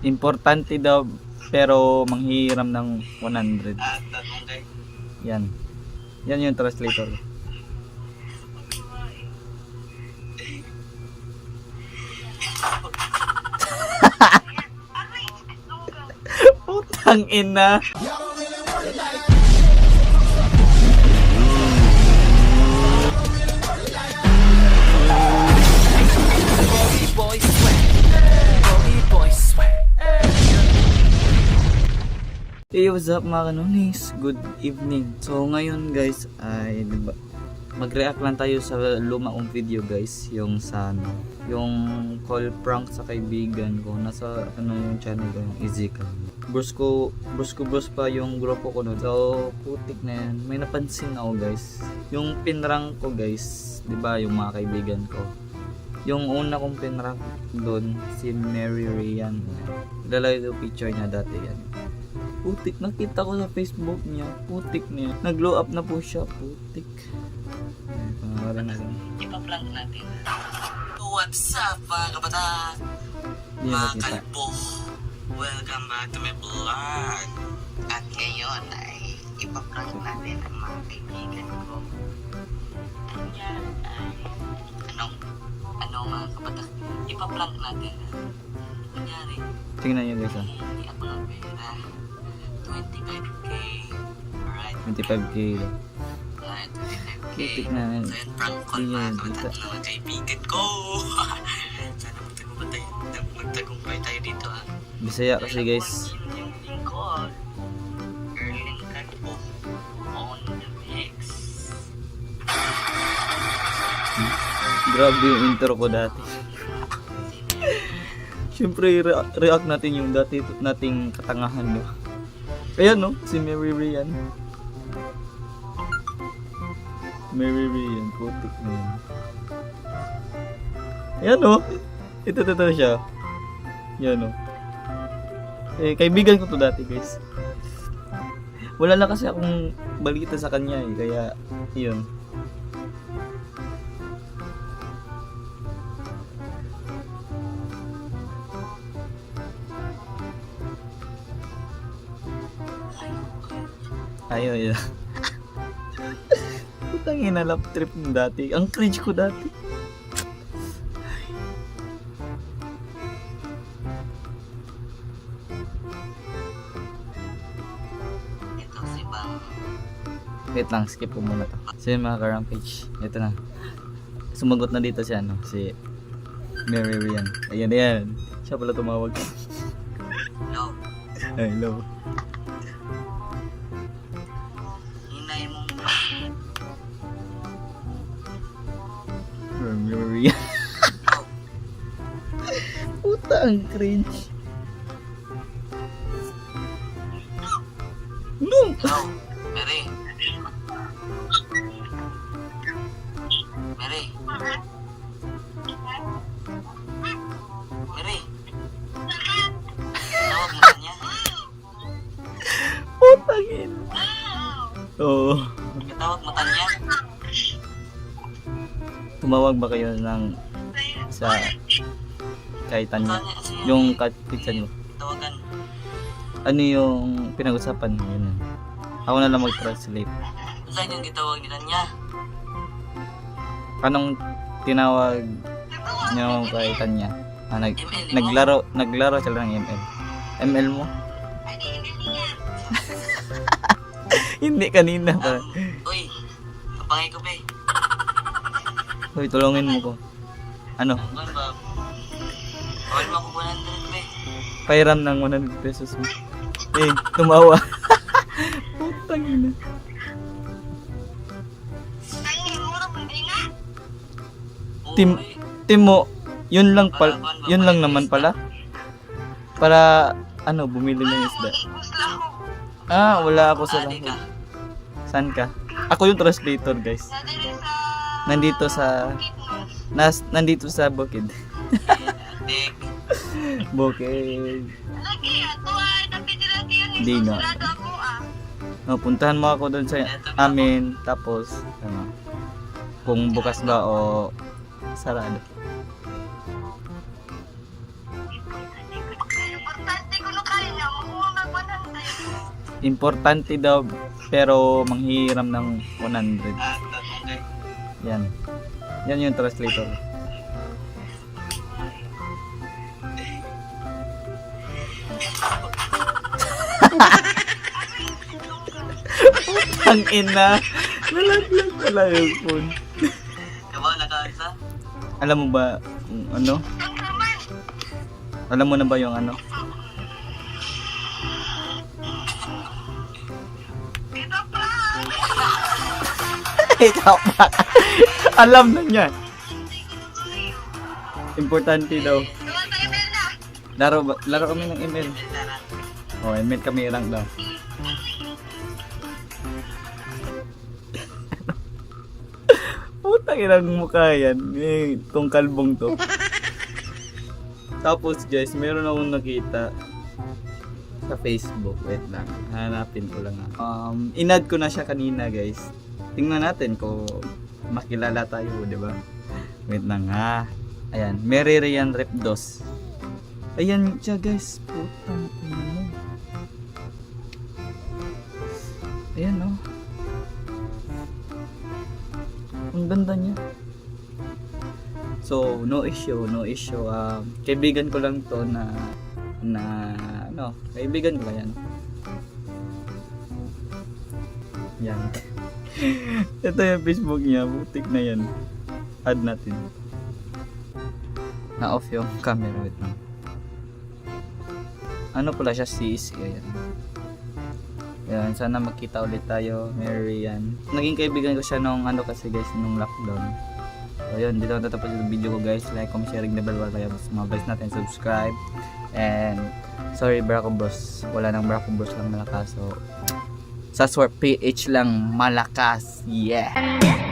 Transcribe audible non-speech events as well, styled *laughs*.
Importante daw pero manghihiram ng 100. At tanong kay Yan. Yan yung translator. *laughs* Putang ina. What's up mga kanonis? Good evening. So ngayon guys ay mag-react lang tayo sa luma kong video guys, yung sa ano, yung call prank sa kaibigan ko. Nasa ano yung channel ko, yung Ezekiel. Bros ko, bros ko bros pa yung grupo ko nun. So putik na yan. May napansin ako guys. Yung pinrank ko guys, 'di ba yung mga kaibigan ko. Yung una kong pinrank doon, si Mary Ryan. Lalagay picture niya dati yan. Putik, nakita ko sa Facebook niya. Putik niya. Nag-glow up na po siya. Putik. Pangalan na lang. ipaprank natin. What's up mga kabataan? Hindi Mga kalbo. Welcome back to my vlog. At ngayon ay ipaprank natin ang mga kaibigan ko. Ayan ay... Anong... Anong mga kabataan? Ipaprank natin. Kunyari, Tingnan niyo guys ah. hindi ako ng pera. 25k. Alright. 25k. Alright, 25k. Putik na. So yun, prank call mga kabataan mga kaibigan ko. *laughs* Sana magtagumpay tayo, magtagumpay tayo dito ah. Bisaya kasi guys. Yung lingkod. Erling Calvo on the mix. Grabe yung intro ko dati. *laughs* Siyempre, re- react natin yung dati nating katangahan, no? Ayan, no? Si Mary Ryan. Mary Ryan, putik na yun. Ayan, no? Ito, ito siya. Yan, no? Eh, kaibigan ko to dati, guys. Wala na kasi akong balita sa kanya, eh. Kaya, yun. Ayaw, *laughs* ayaw. Putang ina, lap trip ng dati. Ang cringe ko dati. Ito si Bang. Wait lang, skip ko muna to. So yun mga ka-rampage, ito na. Sumagot na dito si ano, si Mary Rian. Ayan, ayan. Siya pala tumawag. No. Hello. Rian. *laughs* Puta, ang cringe. No! Mary. Mary. Mary. Tawag kanya. Putang ina. Oo. Tawag Tumawag ba kayo ng sa kay Tanya? Yung kapitsan mo? Tawagan. Ano yung pinag-usapan mo? Yun. Ako na lang mag-translate. Saan yung gitawag ni Tanya? Anong tinawag niyo kay Tanya? Ah, nag, ML mo? naglaro, naglaro sila ng ML. ML mo? *laughs* Hindi kanina pa. Uy. Kapangay ko be. Hoy, tulungin mo ko. Ano? Ba? Bawal ako 100 be. Pairam ng 100 pesos mo. Eh, tumawa. *laughs* Putang ina. Tim, Uy. Timo, yun lang pal, yun lang naman pala. Para ano, bumili ng isda. Ah, wala ako sa Ali ka. Saan ka? Ako yung translator, guys. Nandito sa nas nandito sa Bukid. *laughs* Bukid. Hindi nga. Oh, puntahan mo ako doon sa amin tapos ano kung bukas ba o sarado. Importante daw pero manghihiram ng 100. Yan. Yan yung translator. Ang ina. Nalaglag pala yung phone. Diba, nakaisa? Alam mo ba ano? Alam mo na ba yung ano? Ikaw pa. *laughs* Alam na niya. Importante daw. Laro, ba- laro kami ng email. Oh, email kami lang daw. *laughs* Putang inang mukha yan. Eh, tong kalbong to. *laughs* Tapos guys, meron akong nakita sa Facebook. Wait lang. Hanapin ko lang. ah. Um, inad ko na siya kanina guys. Tingnan natin kung makilala tayo, di ba? Wait lang ha. Ayan, Mary Rian Repdos. Ayan siya guys. Putang ina mo. Ayan oh. Ang ganda niya. So, no issue, no issue. Um, kaibigan ko lang to na na ano, kaibigan ko yan? Yan. *laughs* Ito yung Facebook niya, butik na yan. Add natin. Na-off yung camera, wait lang. Ano pala siya, CC, ayan. Yan, sana magkita ulit tayo, Mary yan. Naging kaibigan ko siya nung ano kasi guys, nung lockdown. So yun, dito na tatapos yung video ko guys. Like, comment, sharing, the bell, wala kayo mga guys natin, subscribe. And, sorry Braco Bros, wala nang Braco Bros lang malakas. So, sa Sword PH lang malakas. Yeah!